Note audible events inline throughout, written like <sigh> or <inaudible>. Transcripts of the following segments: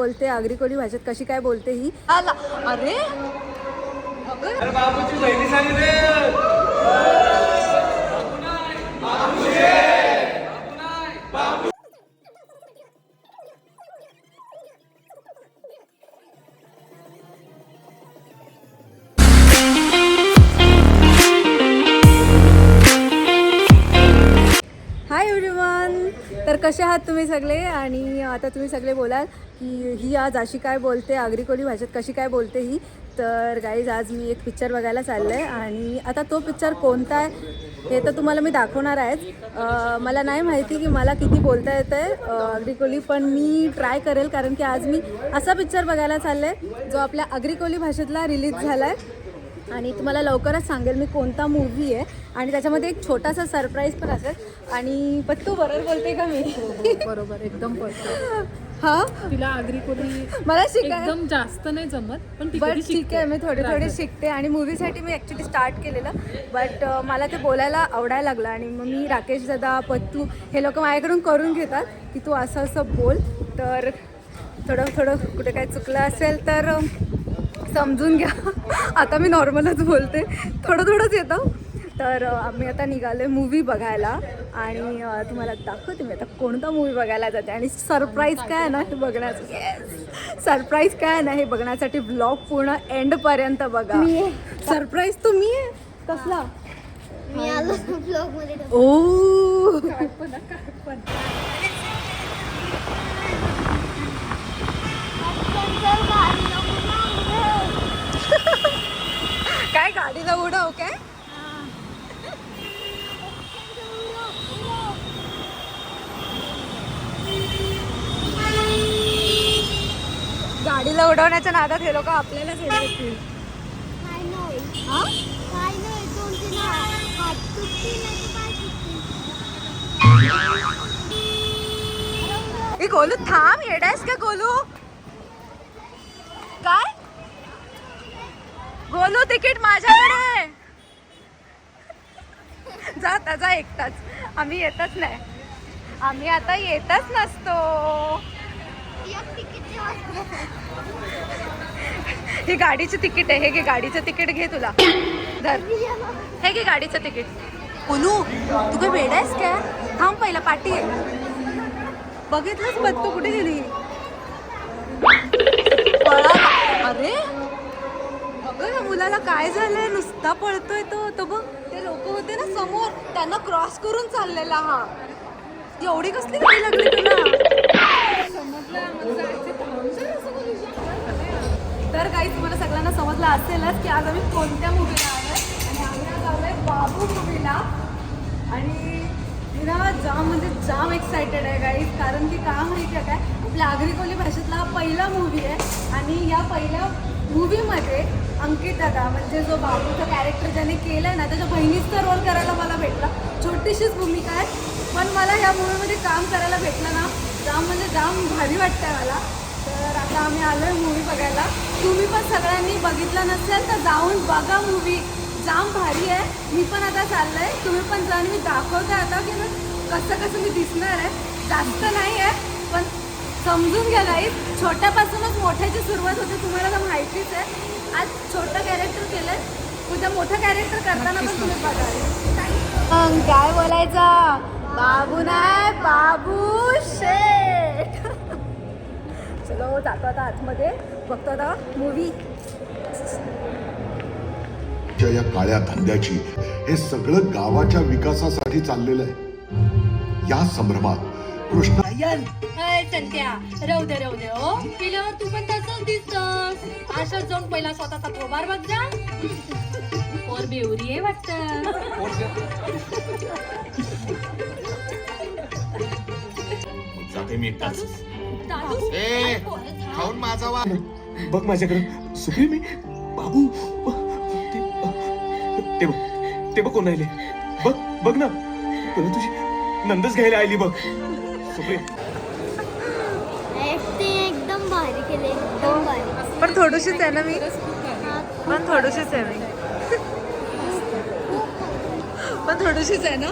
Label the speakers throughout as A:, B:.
A: बोलते आगरी कोळी भाषेत कशी काय बोलते ही? अरे! अगं, कसे आहात तुम्ही सगळे? आणि आता तुम्ही सगळे बोलाल की ही आज अशी काय बोलते आगरी भाषेत कशी काय बोलते ही. तर गाईज आज मी एक पिक्चर बघायला चाललं आहे आणि आता तो पिक्चर कोणता आहे हे तर तुम्हाला मी दाखवणार आहेच मला नाही माहिती की मला किती बोलता येतं आहे आगरी पण मी ट्राय करेल कारण की आज मी असा पिक्चर बघायला चाललं आहे जो आपल्या आगरी भाषेतला रिलीज झाला आहे आणि तुम्हाला लवकरच सांगेल मी कोणता मूवी आहे. आणि त्याच्यामध्ये एक छोटासा सरप्राईज पण असेल. आणि पत्तू बरोबर बोलते का मी?
B: बरोबर एकदम
A: हा?
B: तिला आगरी कोणी
A: मला शिकाय
B: एकदम जास्त नाही जमत पण
A: बट ठीक आहे मी थोडे थोडे शिकते. आणि मूवीसाठी मी ॲक्च्युली स्टार्ट केलेलं. बट मला ते बोलायला आवडायला लागलं. आणि मग मी राकेश दादा पत्तू हे लोक माझ्याकडून करून घेतात की तू असं असं बोल. तर थोडं थोडं कुठे काही चुकलं असेल तर समजून घ्या. आता मी नॉर्मलच बोलते. थोडं थोडंच येतं. तर आम्ही आता निघालो मूवी बघायला. आणि तुम्हाला दाखवते मी आता कोणता मूवी बघायला जाते. आणि सरप्राईज काय आहे ना हे बघण्याचं? सरप्राईज काय आहे ना हे बघण्यासाठी ब्लॉग पूर्ण एंडपर्यंत बघा. सरप्राईज तो मी आहे? कसला?
C: मी आलो ब्लॉगमध्ये.
A: ओ काय गाडीला उडव काय गाडीला उडवण्याच्या नादात हे लोक आपल्यालाच उडवतील
C: काय नाही
A: हा
C: काय नाही दोन तीन हात तुटतील नाही तर पाय तुटतील.
A: ए गोलू थांब येडायस का गोलू? काय? गोलू तिकीट माझ्याकडे जा आता जा एकटाच. आम्ही येतच नाही. आम्ही आता येतच नसतो
C: एक तिकीट ठेवा.
A: ही गाडीचं तिकीट आहे. हे घे गाडीचं तिकीट घे तुला. धर. हे घे गाडीचं तिकीट. गोलू तू काय आहेस काय? थांब पहिला पाठी आहे. बघितलंच बघ तू कुठे गेली? पळा. अरे. अगं या मुलाला काय झालंय? नुसता पळतोय तो. तो बघ ते लोक होते ना समोर त्यांना क्रॉस करून चाललेला हा. एवढी कसली गाडी लागली तुला? तर काही तुम्हाला सगळ्यांना समजलं असेलच की आज आम्ही कोणत्या मूवीला आलोय? आणि आम्ही आज आलोय बाबू मूवीला आणि मी जाम म्हणजे जाम एक्सायटेड आहे गाईज कारण की का माहिती आहे काय? आपल्या आगरी कोली भाषेतला हा पहिला मूवी आहे. आणि या पहिल्या मूवीमध्ये अंकित दादा म्हणजे जो बाबूचा कॅरेक्टर ज्याने केलं आहे ना त्याच्या बहिणीचा रोल करायला मला भेटला. छोटीशीच भूमिका आहे पण मला या मूवीमध्ये काम करायला भेटलं ना जाम म्हणजे जाम भारी वाटतंय मला. तर आता आम्ही आलो आहे मूवी बघायला. तुम्ही पण सगळ्यांनी बघितलं नसेल तर जाऊन बघा मूवी जाम भारी आहे. मी पण आता चाललं आहे तुम्ही पण जाऊन मी दाखवते आता की कसं कसं मी दिसणार आहे. जास्त नाही आहे पण समजून घ्या काही छोट्यापासूनच मोठ्याची सुरुवात होते तुम्हाला तर माहितीच आहे. आज छोटं कॅरेक्टर केलं आहे उद्या मोठं कॅरेक्टर करताना पण तुम्ही बघाल. काय बोलायचं? बाबू नाही बाबू शेठ. चलो जातो आता आतमध्ये बघतो आता मूवी
D: या काळ्या धंद्याची हे सगळं गावाच्या विकासासाठी चाललेलं आहे. या संभ्रमात कृष्ण
E: हाय संत्या राहू दे राहू दे हो. पिल्यावर तू पण तसंच दिसतस. अशाच जाऊन पहिला स्वतःचा थोबार बघ जा. पोर बेवरी आहे वाटत.
F: जाते मी ए खाऊन माझा वा
G: बघ माझ्याकडे. सुप्री मी बाबू. ते ते बघ. ते बघ कोण राहिले. बघ बघ ना. तुला तुझी नंदच घ्यायला आली बघ. सुप्री
C: ऍक्टिंग एकदम भारी केले एकदम भारी.
A: पण थोडीशीच आहे ना मी?
C: हा,
A: पण थोडीशीच आहे मी. पण थोडीशीच आहे ना?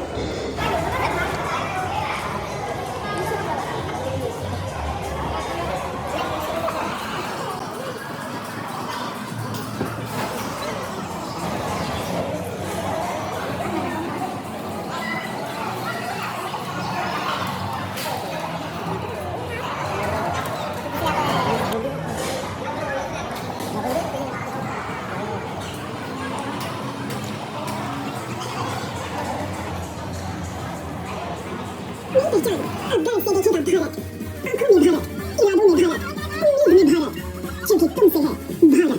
H: 있잖아. 난 세계 기다 바라. 꿈이 바라. 이라붐이 바라. 꿈이 눈이 바라. 저기 틈새해 바라.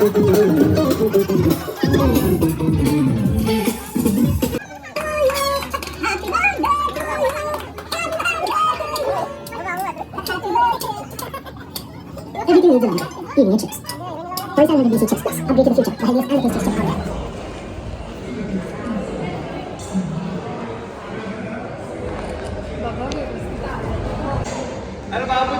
H: Thank you. Those are the BC chipsticks. Upgrade to the future. The heaviest and the tastiest chip out
G: there. Ano ba ako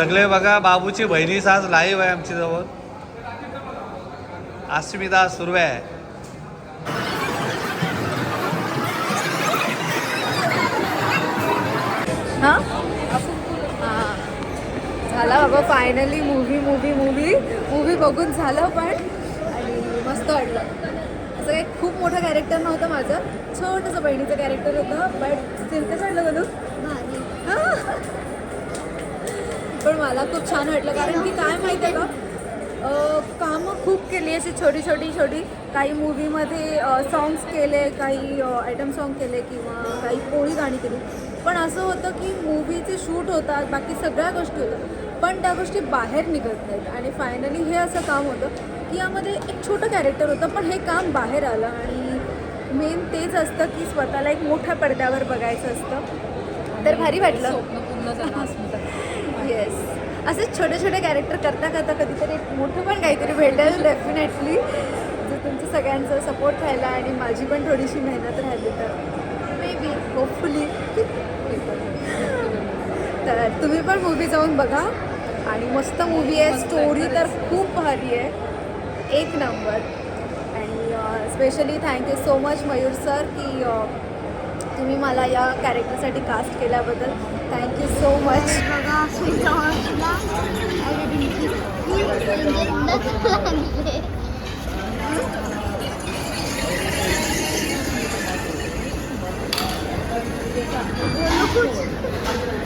I: सगळे बघा बाबूची बहिणीच आज लाईव्ह आहे आमची जवळ अस्मिता सुर्वे आहे.
A: हां? झाला बाबा finally movie movie movie movie बघून झालं पण आणि मस्त वाटलं. असं काही खूप मोठं कॅरेक्टर नव्हतं माझं. छोटंसं बहिणीचं कॅरेक्टर होतं बट स्टिल कसं वाटलं पण मला खूप छान वाटलं. कारण की काय माहिती आहे का? कामं खूप केली अशी छोटी छोटी छोटी. काही मूवीमध्ये सॉंग्स केले काही आयटम सॉन्ग केले किंवा काही पोळी गाणी केली. पण असं होतं की मूवीचे शूट होतात बाकी सगळ्या गोष्टी होतात पण त्या गोष्टी बाहेर निघत नाहीत. आणि फायनली हे असं काम होतं की यामध्ये एक छोटं कॅरेक्टर होतं पण हे काम बाहेर आलं. आणि मेन तेच असतं की स्वतःला एक मोठ्या पडद्यावर बघायचं असतं. तर भारी वाटलं.
B: पूर्ण
A: असेच छोटे छोटे कॅरेक्टर करता करता कधीतरी एक मोठं पण काहीतरी भेटेल डेफिनेटली जर तुमचं सगळ्यांचा सपोर्ट राहिला आणि माझी पण थोडीशी मेहनत राहिली तर. मे बी होपफुली तर तुम्ही पण मूवी जाऊन बघा. आणि मस्त मूवी आहे स्टोरी तर खूप भारी आहे. एक नंबर आणि specially thank you so much Mayur sir की तुम्ही मला या कॅरेक्टरसाठी कास्ट केल्याबद्दल थँक्यू सो मच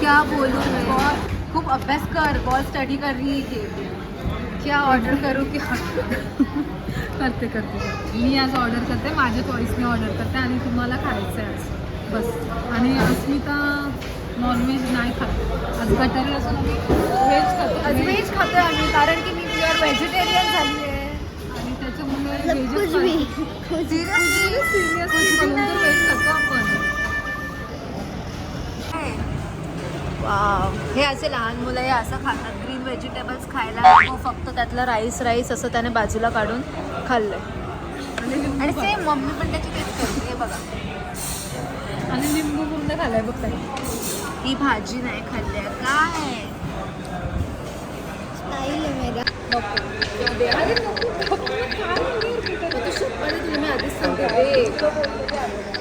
A: क्या बोलूँ मैं? खूब अभ्यास कर बहुत स्टडी कर रही है. क्या ऑर्डर करूँ क्या?
B: करते करते. मी आज ऑर्डर करते माझ्या चॉईसने ऑर्डर करते आणि तुम्हाला खायचं आहे बस. आणि अस्मिता नॉनव्हेज नाही खात. आज गटारी असून आम्ही व्हेज खातो.
A: आज व्हेज खातोय आम्ही कारण की मी प्युअर व्हेजिटेरियन झाली आहे
B: आणि त्याच्यामुळे
C: कुछ भी
B: सिरियस म्हणून व्हेज खातो आपण.
A: वाव हे असे लहान मुलं हे असं खातात. ग्रीन व्हेजिटेबल्स खायला फक्त त्यातलं राईस राईस असं त्याने बाजूला काढून खाल्लंय. आणि सेम मम्मी पण त्याची तेच करते हे बघा.
B: आणि लिंबू पूर्ण खालाय बघ ताई.
A: ही भाजी नाही खाल्ली आहे. काय?
C: स्टाईल आहे मेरा.
A: अरे नको. तू शपथ तुला मी आधीच सांगते. दे.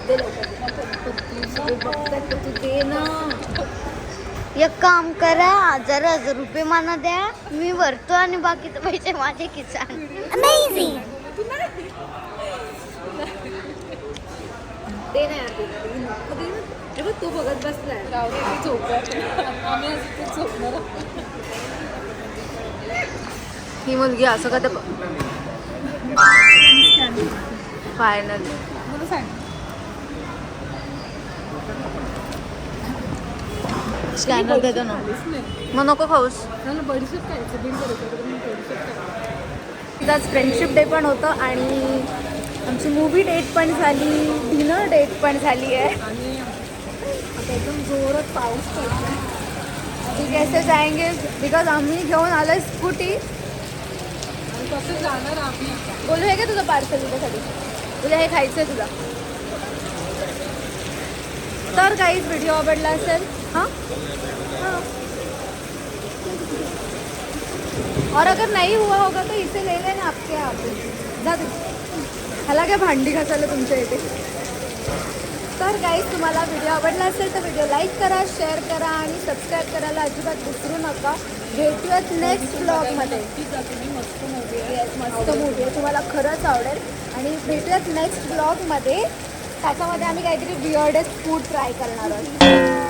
A: दे लवकर. तू बघतात तर तू दे ना
C: एक काम करा हजार हजार रुपये मला द्या. मी भरतो आणि बाकीचे पैसे माझे किसान <laughs> <laughs> अमेझिंग
A: दे ना यार दे ना, दे ना. नको दे ना. हे बघ तू बघत बसलाय
B: ते आम्ही ते झोपणार
A: ही मुलगी असं का ते फायनल
B: मला सांग.
A: स्कॅनर देतो ना.
B: नाही.
A: मग नको खाऊस.
B: बडीशेप खायचं
A: तिचाच फ्रेंडशिप डे पण होतं आणि आमची मूवी डेट पण झाली डिनर डेट पण झाली आहे.
B: आणि आता एकदम जोरात पाऊस पडतो
A: ती कैसे जाएंगे बिकॉज आम्ही घेऊन आलोय स्कूटी
B: आणि कसं जाणार आम्ही
A: बोलू हे का तुझं पार्सल तुझ्यासाठी? तुला हे खायचं आहे तुला तर काहीच व्हिडिओ आवडला असेल हां? हां. और अगर नहीं हुआ होगा तो इसे ले लेना आपके यहाँ पे. जा दे. ह्याला काय भांडी घासायला तुमच्या इथे तर काही तुम्हाला व्हिडिओ आवडला असेल तर व्हिडिओ लाईक करा शेअर करा आणि सबस्क्राईब करायला अजिबात विसरू नका. भेटूयात नेक्स्ट ब्लॉगमध्ये
B: मस्त मूवी
A: मस्त मूवी आहे तुम्हाला खरंच आवडेल. आणि भेटूयात नेक्स्ट ब्लॉगमध्ये त्याच्यामध्ये आम्ही काहीतरी बियर्डेस्ट फूड ट्राय करणार आहोत.